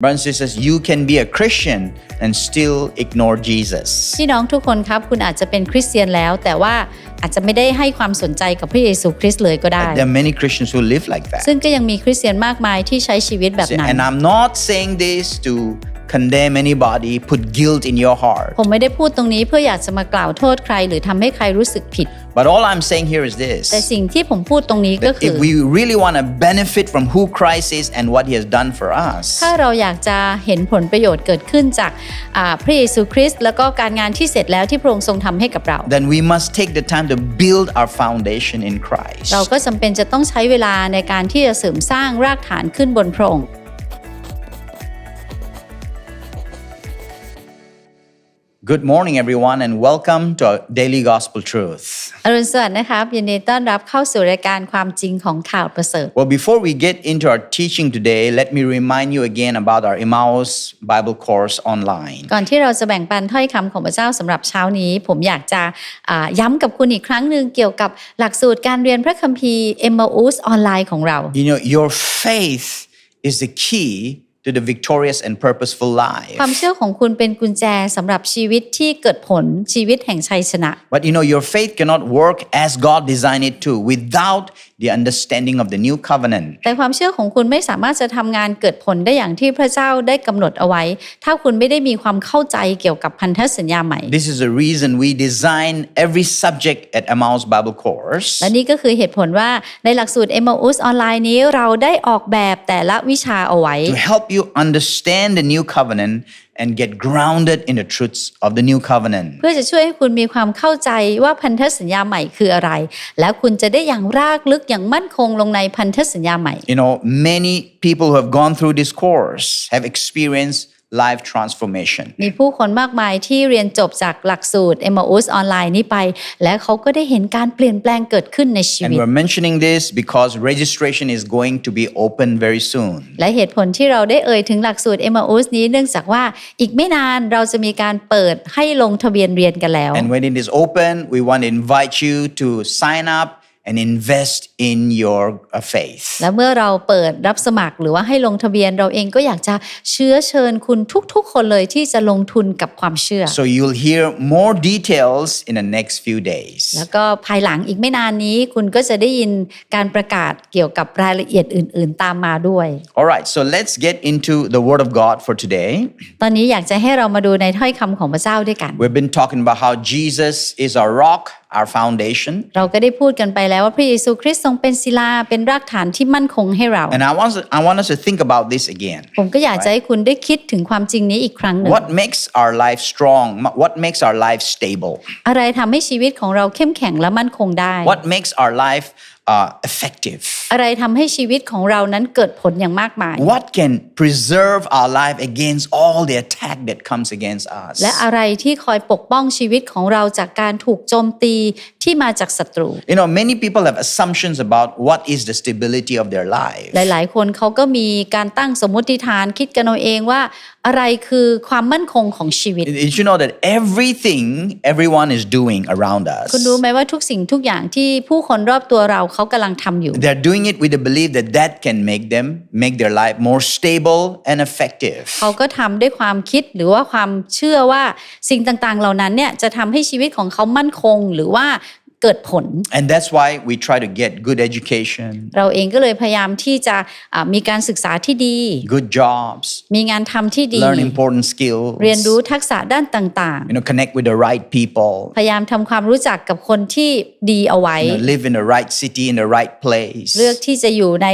Brothers and sisters, you can be a Christian and still ignore Jesus. พี่น้องทุกคนครับ คุณอาจจะเป็นคริสเตียนแล้ว แต่ว่าอาจจะไม่ได้ให้ความสนใจกับพระเยซูคริสต์เลยก็ได้ There are many Christians who live like that. ซึ่งก็ยังมีคริสเตียนมากมายที่ใช้ชีวิตแบบนั้น And I'm not saying this to condemn anybody, put guilt in your heart. ผมไม่ได้พูดตรงนี้เพื่ออยากจะมากล่าวโทษใคร หรือทำให้ใครรู้สึกผิด But all I'm saying here is แต่ this สิ่งที่ผมพูดตรงนี้ก็ that คือ if we really want to benefit from who Christ is and what he has done for us, ถ้าเราอยากจะเห็นผลประโยชน์เกิดขึ้นจากอ่าพระเยซูคริสต์แล้วก็การงานที่เสร็จแล้วที่พระองค์ทรงทำให้กับเรา then we must take the time to build our foundation in Christ. เราก็จำเป็นจะต้องใช้เวลาในการที่จะเสริมสร้างรากฐานขึ้นบนพระองค์ Good morning, everyone, and welcome to our Daily Gospel Truth. อรุณสวัสดิ์นะครับยินดีต้อนรับเข้าสู่รายการความจริงของข่าวประเสริฐ Well, before we get into our teaching today, let me remind you again about our Emmaus Bible course online. ก่อนที่เราจะแบ่งปันถ้อยคำของพระเจ้าสำหรับเช้านี้ ผมอยากจะอ่าย้ำกับคุณอีกครั้งหนึ่งเกี่ยวกับหลักสูตรการเรียนพระคัมภีร์ m อ u s ออนไลน์ของเรา You know, your faith is the key to the victorious and purposeful life. ความเชื่อของคุณเป็นกุญแจสำหรับชีวิตที่เกิดผลชีวิตแห่งชัยชนะ But you know, your faith cannot work as God designed it to without the understanding of the new covenant. แต่ความเชื่อของคุณไม่สามารถจะทำงานเกิดผลได้อย่างที่พระเจ้าได้กำหนดเอาไว้ ถ้าคุณไม่ได้มีความเข้าใจเกี่ยวกับพันธสัญญาใหม่ This is the reason we design every subject at Emmaus Bible course และนี่ก็คือเหตุผลว่าในหลักสูตร m อ u s ออนไลน์นี้เราได้ออกแบบแต่ละวิชาเอาไว้ to help you understand the new covenant and get grounded in the truths of the new covenant. เพื่อจะช่วยให้คุณมีความเข้าใจว่าพันธสัญญาใหม่คืออะไร แล้วคุณจะได้อย่างรากลึกอย่างมั่นคงลงในพันธสัญญาใหม่ You know, many people who have gone through this course have experienced life transformation. มีผู้คนมากมายที่เรียนจบจากหลักสูตร m อ u s ออนไลน์นี้ไป และเขาก็ได้เห็นการเปลี่ยนแปลงเกิดขึ้นในชี And วิต we're mentioning this because registration is going to be open very soon. และเหตุผลที่เราได้เอ่ยถึงหลักสูตร m อ u s นี้เนื่องจากว่าอีกไม่นานเราจะมีการเปิดให้ลงทะเบียนเรียนกันแล้ว And when it is open, we want to invite you to sign up and invest in your uh, faith. และเมื่อเราเปิดรับสมัครหรือว่าให้ลงทะเบียนเราเองก็อยากจะเชื้อเชิญคุณทุกๆ คนเลยที่จะลงทุนกับความเชื่อ So you'll hear more details in the next few days. แล้วก็ภายหลังอีกไม่นานนี้คุณก็จะได้ยินการประกาศเกี่ยวกับรายละเอียดอื่น ๆ ตามมาด้วย All right, so let's get into the Word of God for today. ตอนนี้อยากจะให้เรามาดูในถ้อยคำของพระเจ้าด้วยกัน We've been talking about how Jesus is our rock, our foundation. เราก็ได้พูดกันไปแล้วว่าพระเยซูคริสต์ทรงเป็นศิลาเป็นรากฐานที่มั่นคงให้เรา And I want, I want us to think about this again. ผมก็อยากจะให้คุณได้คิดถึงความจริงนี้อีกครั้งหนึ่ง What makes our life strong? What makes our life stable? อะไรทำให้ชีวิตของเราเข้มแข็งและมั่นคงได้ What makes our life uh, effective? อะไรทำให้ชีวิตของเรานั้นเกิดผลอย่างมากมาย What can preserve our life against all the attack that comes against us? และอะไรที่คอยปกป้องชีวิตของเราจากการถูกโจมตีที่มาจากศัตรู You know, many people have assumptions about what is the stability of their life. หลายๆ คนเขาก็มีการตั้งสมมติฐานคิดกันเอาเองว่าอะไรคือความมั่นคงของชีวิต Did you know that everything everyone is doing around us? คุณรู้ไหมว่าทุกสิ่งทุกอย่างที่ผู้คนรอบตัวเราเขากำลังทำอยู่ They're doing it with the belief that that can make them make their life more stable and effective. เขาก็ทำด้วยความคิดหรือว่าความเชื่อว่าสิ่งต่างๆ เหล่านั้นเนี่ยจะทำให้ชีวิตของเขามั่นคง หรือว่า เกิดผล And that's why we try to get good education, เราเองก็เลยพยายามที่จะอ่ามีการศึกษาที่ดี good jobs, มีงานทำที่ดี learn important skills, เรียนรู้ทักษะด้านต่าง you know, connect with the right people, ๆพยายามทำความรู้จักกับคนที่ดีเอาไว้ you know, live in the right city in the right place. เลือกที่จะอยู่ใน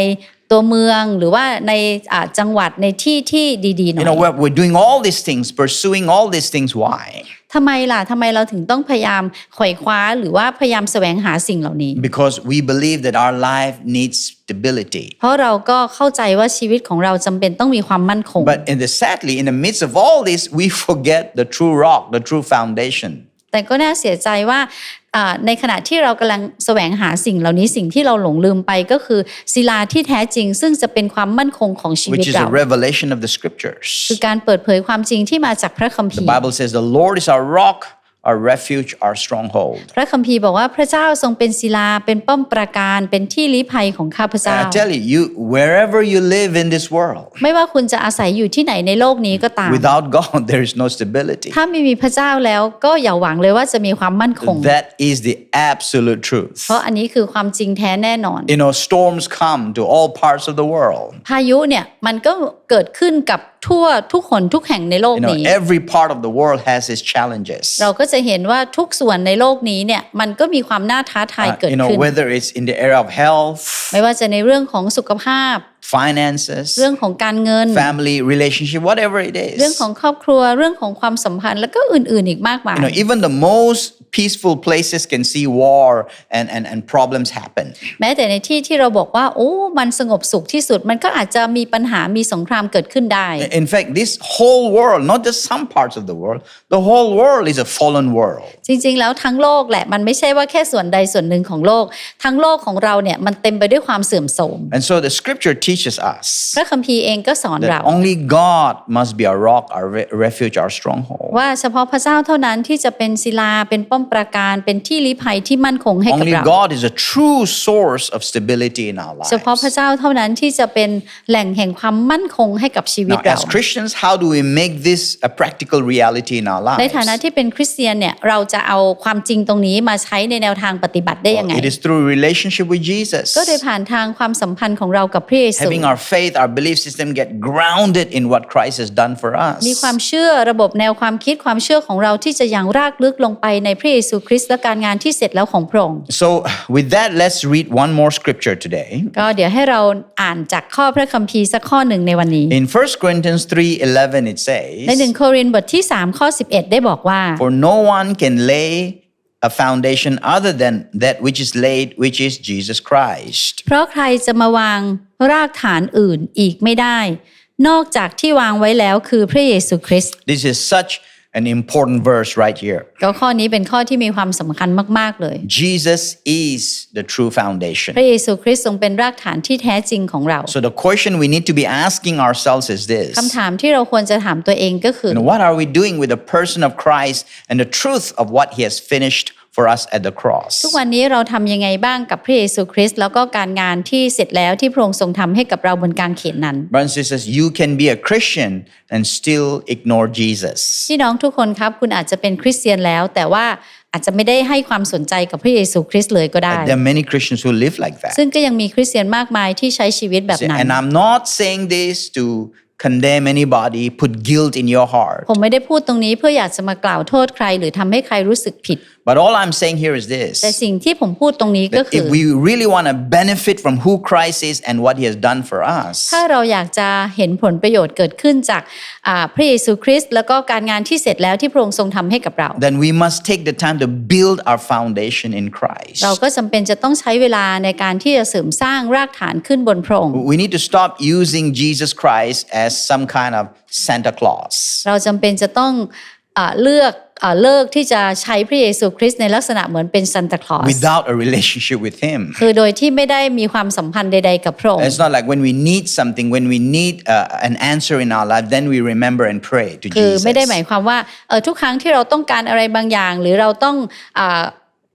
ตัวเมืองหรือว่าในอ่าจังหวัดในที่ที่ดีๆหน่อ You know, ย we're, we're doing all these things, pursuing all these things. Why? ทำไมล่ะทำไมเราถึงต้องพยายามไขว่คว้าหรือว่าพยายามแสวงหาสิ่งเหล่านี้ Because we believe that our life needs stability. เพราะเราก็เข้าใจว่าชีวิตของเราจำเป็นต้องมีความมั่นคง But in the sadly, in the midst of all this, we forget the true rock, the true foundation. แต่ก็น่าเสียใจว่าอ่า ในขณะที่เรากำลังแสวงหาสิ่งเหล่านี้สิ่งที่เราหลงลืมไปก็คือศิลาที่แท้จริง ซึ่งจะเป็นความมั่นคงของชีวิต which is เรา a revelation of the scriptures. คือการเปิดเผยความจริงที่มาจากพระคัมภี The ร์ Bible says, The Lord is our rock, our refuge, our stronghold. พระคัมภีร์บอกว่าพระเจ้าทรงเป็นศิลาเป็นป้อมปราการเป็นที่ลี้ภัยของข้าพเจ้า And I tell you, you wherever you live in this world, ไม่ว่าคุณจะอาศัยอยู่ที่ไหนในโลกนี้ก็ตาม without God, there is no stability. ถ้าไม่มีพระเจ้าแล้วก็อย่าหวังเลยว่าจะมีความมั่นคง That is the absolute truth. เพราะอันนี้คือความจริงแท้แน่นอน You know, storms come to all parts of the world. พายุเนี่ยมันก็เกิดขึ้นกับทั่วทุกคนทุกแห่งในโลก You know, นี้ every part of the world has its challenges. เราก็จะเห็นว่าทุกส่วนในโลกนี้เนี่ยมันก็มีความน่าท้าทาย Uh, เกิด you know, ขึ้น whether it's in the area of health, ไม่ว่าจะในเรื่องของสุขภาพ finances, เรื่องของการเงิน family, relationship, whatever it เรื่อง is. ของครอบครัวเรื่องของความสัมพันธ์แล้วก็อื่นๆอีกมากมาย You know, even the most peaceful places can see war and, and, and problems happen. แม้แต่ในที่ที่เราบอกว่าโอ้มันสงบสุขที่สุดมันก็อาจจะมีปัญหามีสงครามเกิดขึ้นได้ In fact, this whole world, not just some parts of the world, the whole world is a fallen world. จริงๆ แล้วทั้งโลกแหละมันไม่ใช่ว่าแค่ส่วนใดส่วนหนึ่งของโลก ทั้งโลกของเราเนี่ยมันเต็มไปด้วยความเสื่อมโทรม And so the scripture teaches us พระคัมภีร์เองก็สอนเรา that only God must be our rock, our re- refuge, our stronghold. ว่าเฉพาะพระเจ้าเท่านั้นที่จะเป็นศิลาเป็นป้อมปราการเป็นที่ลี้ภัยที่มั่นคงให้กับ Only เรา God is a true source of stability in our เฉพาะพระ lives. เจ้าเท่านั้นที่จะเป็นแหล่งแห่งความมั่นคงให้กับชีวิต Now, เรา as Christians, how do we make this a practical reality in our ใน lives? ฐานะที่เป็นคริสเตียนเนี่ยเราจะเอาความจริงตรงนี้มาใช้ในแนวทางปฏิบัติได้ยังไง It is through relationship with Jesus. ก็โดยผ่านทางความสัมพันธ์ของเรากับพระเยซู Having our faith, our belief system get grounded in what Christ has done for us. มีความเชื่อระบบแนวความคิดความเชื่อของเราที่จะยังรากลึกลงไปในพระเยซูคริสต์และการงานที่เสร็จแล้วของพระองค์ So, with that, let's read one more scripture today. ก็เดี๋ยวให้เราอ่านจากข้อพระคัมภีร์สักข้อหนึ่งในวันนี้ In 1 Corinthians 3:11 it ในหนึ่ง says, โครินธ์บทที่3ข้อ11 ได้บอกว่า "For no one can lay a foundation other than that which is laid, which is Jesus Christ." เพราะใครจะมาวางรากฐานอื่นอีกไม่ได้ นอกจากที่วางไว้แล้วคือพระเยซูคริสต์ This is such an important verse right here. ก็ข้อนี้เป็นข้อที่มีความสำคัญมาก ๆ เลย Jesus is the true foundation. พระเยซูคริสต์ทรงเป็นรากฐานที่แท้จริงของเรา So the question we need to be asking ourselves is this. คำถามที่เราควรจะถามตัวเองก็คือ You know, what are we doing with the person of Christ and the truth of what he has finished for us at the cross? ทุกวันนี้เราทำยังไงบ้างกับพระเยซูคริสต์แล้วก็การงานที่เสร็จแล้วที่พระองค์ทรงทำให้กับเราบนกางเขนนั้น Brothers and sisters, you can be a Christian and still ignore Jesus. พี่น้องทุกคนครับคุณอาจจะเป็นคริสเตียนแล้ว แต่ว่าอาจจะไม่ได้ให้ความสนใจกับพระเยซูคริสต์เลยก็ได้ There are many Christians who live like that. ซึ่งก็ยังมีคริสเตียนมากมายที่ใช้ชีวิตแบบ See, นั้น And I'm not saying this to condemn anybody, put guilt in your heart. ผมไม่ได้พูดตรงนี้เพื่ออยากจะมากล่าวโทษใคร หรือทำให้ใครรู้สึกผิด But all I'm saying here is แต่ this สิ่งที่ผมพูดตรงนี้ก็ that คือ if we really want to benefit from who Christ is and what he has done for us, ถ้าเราอยากจะเห็นผลประโยชน์เกิดขึ้นจากอ่าพระเยซูคริสต์แล้วก็การงานที่เสร็จแล้วที่พระองค์ทรงทำให้กับเรา then we must take the time to build our foundation in Christ. เราก็จำเป็นจะต้องใช้เวลาในการที่จะเสริมสร้างรากฐานขึ้นบนพระองค์ We need to stop using Jesus Christ as some kind of Santa Claus. เราจำเป็นจะต้องอาเลือกอา เลิกที่จะใช้พระเยซูคริสต์ในลักษณะเหมือนเป็นซันตาคลอส without a relationship with him. คือโดยที่ไม่ได้มีความสัมพันธ์ใดๆกับพระองค์ It's not like when we need something, when we need uh, an answer in our life, then we remember and pray to คือ Jesus. ไม่ได้หมายความว่าเออทุกครั้งที่เราต้องการอะไรบางอย่าง หรือเราต้องอา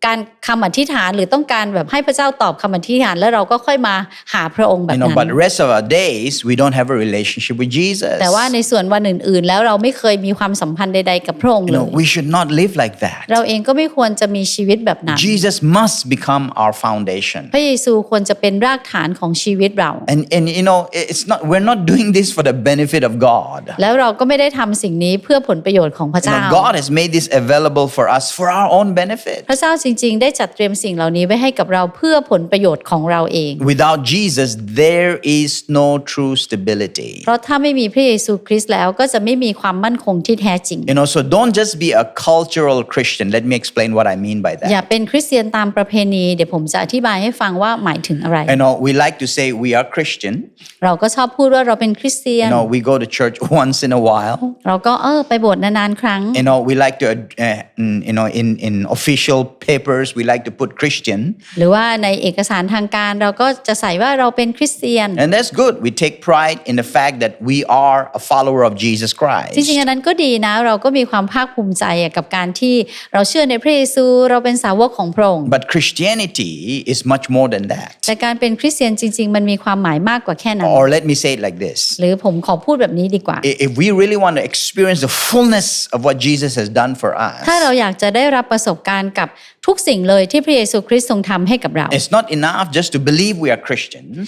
การคำอธิษฐานหรือต้องการแบบให้พระเจ้าตอบคำอธิษฐานแล้วเราก็ค่อยมาหาพระองค์แบบ You นั้ know, but น the rest of our days, we don't have a relationship with Jesus. แต่ว่าในส่วนวันอื่นๆ แล้วเราไม่เคยมีความสัมพันธ์ใดๆกับพระองค์ You เล know, ย we should not live like that. เราเองก็ไม่ควรจะมีชีวิตแบบนั้น Jesus must become our foundation. พระเยซูควรจะเป็นรากฐานของชีวิตเรา And, and you know, it's not, we're not doing this for the benefit of God. แล้วเราก็ไม่ได้ทำสิ่งนี้เพื่อผลประโยชน์ของพระ You เจ้า know, God has made this available for us for our own benefit. พระเจ้าจริงๆ ได้จัดเตรียมสิ่งเหล่านี้ไว้ให้กับเราเพื่อผลประโยชน์ของเราเอง Without Jesus, there is no true stability. เพราะถ้าไม่มีพระเยซูคริสต์แล้วก็จะไม่มีความมั่นคงที่แท้จริง You know, so don't just be a cultural Christian. Let me explain what I mean by อย่า that. เป็นคริสเตียนตามประเพณีเดี๋ยวผมจะอธิบายให้ฟังว่าหมายถึงอะไร You know, we like to say we are Christian. เราก็ชอบพูดว่าเราเป็นคริสเตียน You know, we go to church once in a while. เราก็เออไปโบสถ์นานๆครั้ง You know, we like to, uh, mm, you know, in, in official papers, we like to put Christian. หรือว่าในเอกสารทางการเราก็จะใส่ว่าเราเป็นคริสเตียน And that's good. We take pride in the fact that we are a follower of Jesus จริง Christ. ๆอันนั้นก็ดีนะเราก็มีความภาคภูมิใจอะกับการที่เราเชื่อในพระเยซูเราเป็นสาวกของพระองค์ But Christianity is much more than that. แต่การเป็นคริสเตียนจริง ๆ มันมีความหมายมากกว่าแค่นั้น Or let me say it like this หรือผมขอพูดแบบนี้ดีกว่า I- If we really want to experience the fullness of what Jesus has done for ถ้า us, เราอยากจะได้รับประสบการณ์กับทุกสิ่งเลยที่พระเยซูคริสต์ทรงทำให้กับเรา it's not enough just to believe we are Christians,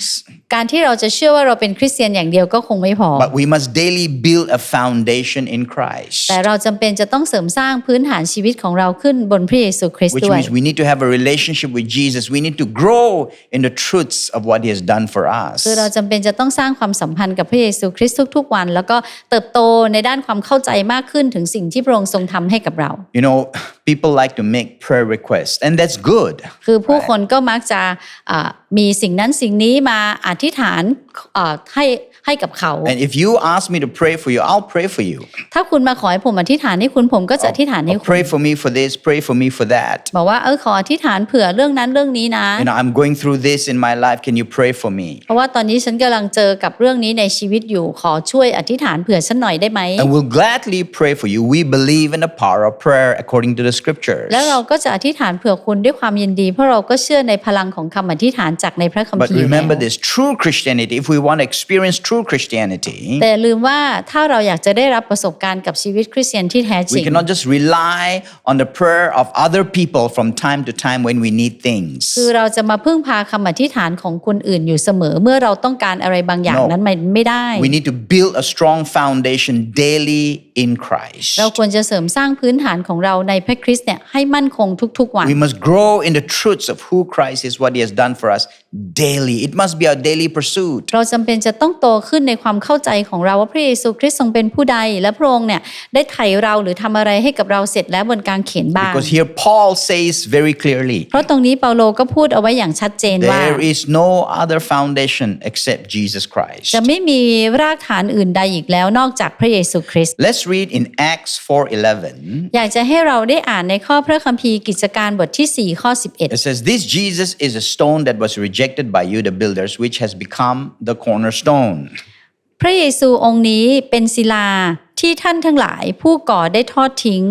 การที่เราจะเชื่อว่าเราเป็นคริสเตียนอย่างเดียวก็คงไม่พอ but we must daily build a foundation in Christ. แต่เราจำเป็นจะต้องเสริมสร้างพื้นฐานชีวิตของเราขึ้นบนพระเยซูคริสต์ Which ด้วย means we need to have a relationship with Jesus. We need to grow in the truths of what He has done for us. คือเราจำเป็นจะต้องสร้างความสัมพันธ์กับพระเยซูคริสต์ทุกๆวัน แล้วก็เติบโตในด้านความเข้าใจมากขึ้นถึงสิ่งที่พระองค์ทรงทำให้กับเรา You know, people like to make prayer requests, and that's good. คือผู้คนก็มักจะอ่ามีสิ่งนั้นสิ่งนี้มาอธิษฐานอ่าให้ ให้กับเขา And if you ask me to pray for you, I'll pray for you. ถ้าคุณมาขอให้ผมอธิษฐานให้คุณผมก็จะอธิษฐานให้ Or คุณ pray for me for this, pray for me for that. บอกว่าเออขออธิษฐานเผื่อเรื่องนั้นเรื่องนี้นะ You know, I'm going through this in my life. Can you pray for me? เพราะว่าตอนนี้ฉันกำลังเจอกับเรื่องนี้ในชีวิตอยู่ขอช่วยอธิษฐานเผื่อฉันหน่อยได้ไหม And we'll gladly pray for you. We believe in the power of prayer according to the scriptures. แล้วเราก็จะอธิษฐานเผื่อคุณด้วยความยินดี เพราะเราก็เชื่อในพลังของคำอธิษฐานจากในพระคัม But ภีร์อยู่แล้ว remember this true Christianity, if we want to experience true Christianity, แต่ลืมว่าถ้าเราอยากจะได้รับประสบการณ์กับชีวิตคริสเตียนที่แท้จ we ริง cannot just rely on the prayer of other people from time to time when we need things. คือเราจะมาพึ่งพาคำอธิษฐานของคนอื่นอยู่เสมอเมื่อเราต้องการอะไรบางอย่าง No. นั้นมันไม่ได้ We need to build a strong foundation daily in Christ. เราควรจะเสริมสร้างพื้นฐานของเราในพระคริสต์เนี่ยให้มั่นคงทุกๆวัน We must grow in the truths of who Christ is, what He has done for us daily. It must be our daily pursuit. เราจำเป็นจะต้องโตขึ้นในความเข้าใจของเราว่าพระเยซูคริสต์ทรงเป็นผู้ใดและพระองค์เนี่ยได้ไถ่เราหรือทำอะไรให้กับเราเสร็จแล้วบนกางเขนบ้าง Because here Paul says very clearly เพราะตรงนี้เปาโลก็พูดเอาไว้อย่างชัดเจนว่า there is no other foundation except Jesus Christ. จะไม่มีรากฐานอื่นใดอีกแล้วนอกจากพระเยซูคริสต์ Let's read in Acts 4:11. อยากจะให้เราได้อ่านในข้อพระคัมภีร์กิจการบทที่ 4 ข้อ It says, This Jesus is a stone that was rejected by you, the builders, which has become the cornerstone. 11 พระเยซูองค์นี้เป็นศิลาที่ท่านทั้งหลายผู้ก่อได้ทอดทิ้ง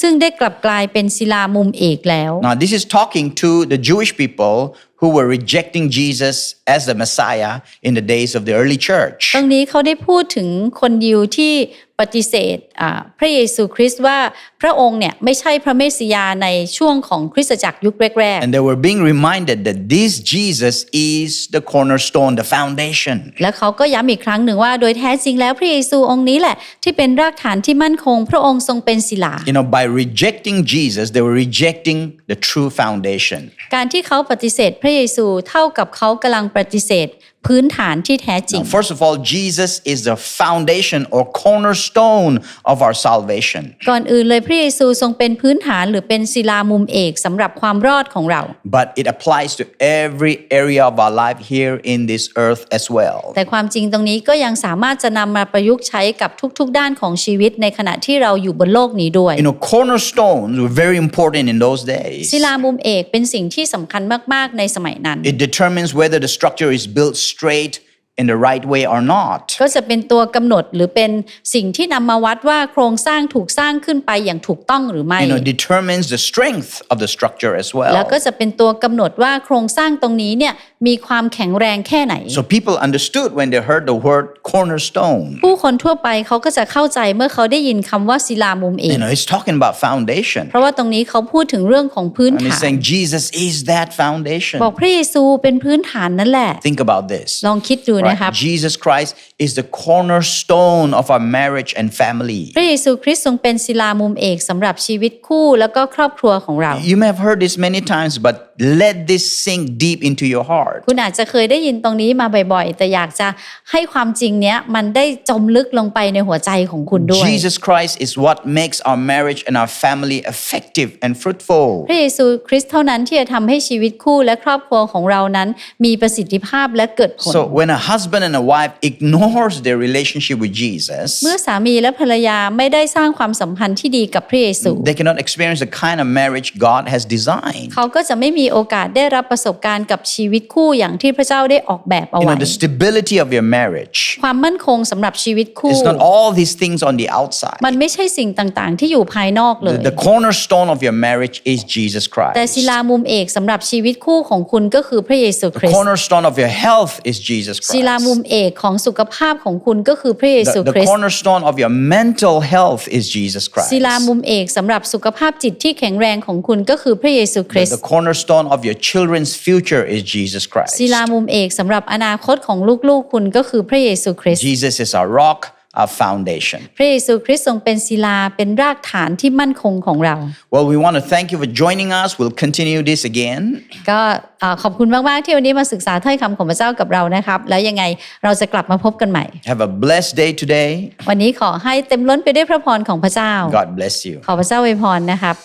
ซึ่งได้กลับกลายเป็นศิลามุมเอกแล้ว Now, this is talking to the Jewish people who were rejecting Jesus as the Messiah in the days of the early church. ตรงนี้เขาได้พูดถึงคนยิวที่ ปฏิเสธอ่าพระเยซูคริสต์ว่าพระองค์เนี่ยไม่ใช่พระเมสสิยาในช่วงของคริสตจักรยุคแรก And they were being reminded that this Jesus is the cornerstone, the foundation. ๆและเขาก็ย้ำอีกครั้งหนึ่งว่าโดยแท้จริงแล้วพระเยซูองค์นี้แหละที่เป็นรากฐานที่มั่นคง พระองค์ทรงเป็นศิลา You know, by rejecting Jesus, they were rejecting the true foundation. การที่เขาปฏิเสธพระเยซูเท่ากับเขากำลังปฏิเสธ พื้นฐานที่แท้จริง Now, first of all, Jesus is the foundation or cornerstone of our salvation. ก่อนอื่นเลยพระเยซูทรงเป็นพื้นฐานหรือเป็นศิลามุมเอกสำหรับความรอดของเรา But it applies to every area of our life here in this earth as well. แต่ความจริงตรงนี้ก็ยังสามารถจะนำมาประยุกต์ใช้กับทุกๆ ด้านของชีวิตในขณะที่เราอยู่บนโลกนี้ด้วย You know, cornerstones were very important in those days. ศิลามุมเอกเป็นสิ่งที่สำคัญมากๆในสมัยนั้น It determines whether the structure is built straight in the right way or not. ก็จะเป็นตัวกำหนดหรือเป็นสิ่งที่นำมาวัดว่าโครงสร้างถูกสร้างขึ้นไปอย่างถูกต้องหรือไม่ You know, determines the strength of the structure as แล้ว well. ก็จะเป็นตัวกำหนดว่าโครงสร้างตรงนี้เนี่ย มีความแข็งแรงแค่ไหน So people understood when they heard the word cornerstone. ผู้คนทั่วไปเขาก็จะเข้าใจเมื่อเขาได้ยินคำว่าศิลามุมเอก You know, it's talking about foundation. เพราะว่าตรงนี้เขาพูดถึงเรื่องของพื้น And ฐา it's น saying Jesus is that foundation. บอกพระเยซูเป็นพื้นฐานนั่นแหละ Think about this. ลองคิดดูนะครับ Right? Jesus Christ is the cornerstone of our marriage and family. พระเยซูคริสต์ทรงเป็นศิลามุมเอกสำหรับชีวิตคู่แล้วก็ครอบครัวของเรา You may have heard this many times, but let this sink deep into your heart. คุณอาจจะเคยได้ยินตรงนี้มาบ่อยๆ แต่อยากจะให้ความจริงเนี้ยมันได้จมลึกลงไปในหัวใจของคุณด้วย Jesus Christ is what makes our marriage and our family effective and fruitful. พระเยซูคริสต์เท่านั้นที่จะทำให้ชีวิตคู่และครอบครัวของเรานั้น มีประสิทธิภาพและเกิดผล So when a husband and a wife ignore ignores their relationship with Jesus, เมื่อสามีและภรรยาไม่ได้สร้างความสัมพันธ์ที่ดีกับพระเยซู they cannot experience the kind of marriage God has designed. เขาก็จะไม่มีโอกาสได้รับประสบการณ์กับชีวิตคู่อย่างที่พระเจ้าได้ออกแบบเอา You ไว้ know, the stability of your marriage ความมั่นคงสำหรับชีวิตคู่ is not all these things on the outside. มันไม่ใช่สิ่งต่างๆ ที่อยู่ภายนอกเลย The, the cornerstone of your marriage is Jesus แต่ Christ. ศิลามุมเอกสำหรับชีวิตคู่ของคุณก็คือพระเยซูค The ริสต์ cornerstone of your health is Jesus ศิลา Christ. มุมเอกของสุขภาพของคุณก็คือพระเยซู The, the คริสต์ cornerstone of your mental health is Jesus ศิลา Christ. มุมเอกสำหรับสุขภาพจิตที่แข็งแรงของคุณก็คือพระเยซูคริส The, ต์ the cornerstone of your children's future is Jesus Christ. ศิลามุมเอกสำหรับอนาคตของลูกๆคุณก็คือพระเยซูคริสต์ Jesus is our rock, our foundation. พระเยซูคริสต์ทรงเป็นศิลาเป็นรากฐานที่มั่นคงของเรา Well, we want to thank you for joining us. We'll continue this again. ก็เอ่อขอบคุณมากๆที่วันนี้มาศึกษาถ้อยคำของพระเจ้ากับเรานะครับ แล้วยังไงเราจะกลับมาพบกันใหม่ Have a blessed day today. วันนี้ขอให้เต็มล้นไปด้วยพระพรของพระเจ้า God bless you. ขอพระเจ้าอวยพรนะครับ